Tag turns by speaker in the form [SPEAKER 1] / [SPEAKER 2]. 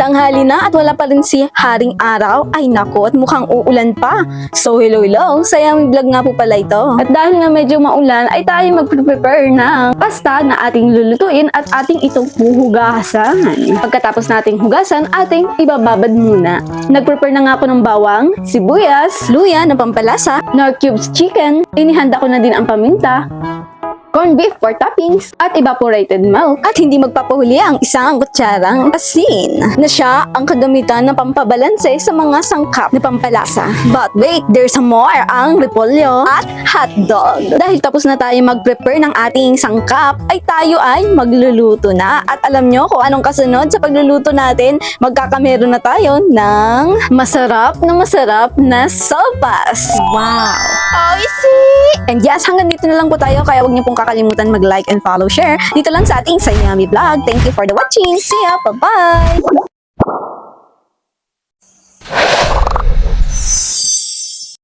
[SPEAKER 1] Tanghali na at wala pa rin si Haring Araw. Ay nako, at mukhang uulan pa. So hello hello, sayang vlog nga po pala ito. At dahil nga medyo maulan, ay tayo mag-prepare ng pasta na ating lulutuin at ating itong huhugasan. Pagkatapos nating hugasan, ating ibababad muna. Nag-prepare na nga ako ng bawang, sibuyas, luya na pampalasa, nor cubes chicken, inihanda ko na din ang paminta, corned beef for toppings, at evaporated milk. At hindi magpapahuli ang isang kutsarang asin na siya ang kagamitan ng pampabalanse sa mga sangkap na pampalasa. But wait, there's more ang repolyo at hotdog. Dahil tapos na tayo mag-prepare ng ating sangkap, ay tayo ay magluluto na. At alam nyo kung anong kasunod sa pagluluto natin, magkakamero na tayo ng masarap na masarap na sopas. Wow! Oh, And yes, hanggang dito na lang po tayo. Kaya huwag niyo pong kakalimutan mag-like and follow, share. Dito lang sa ating Sayami Vlog. Thank you for the watching. See ya! Bye-bye!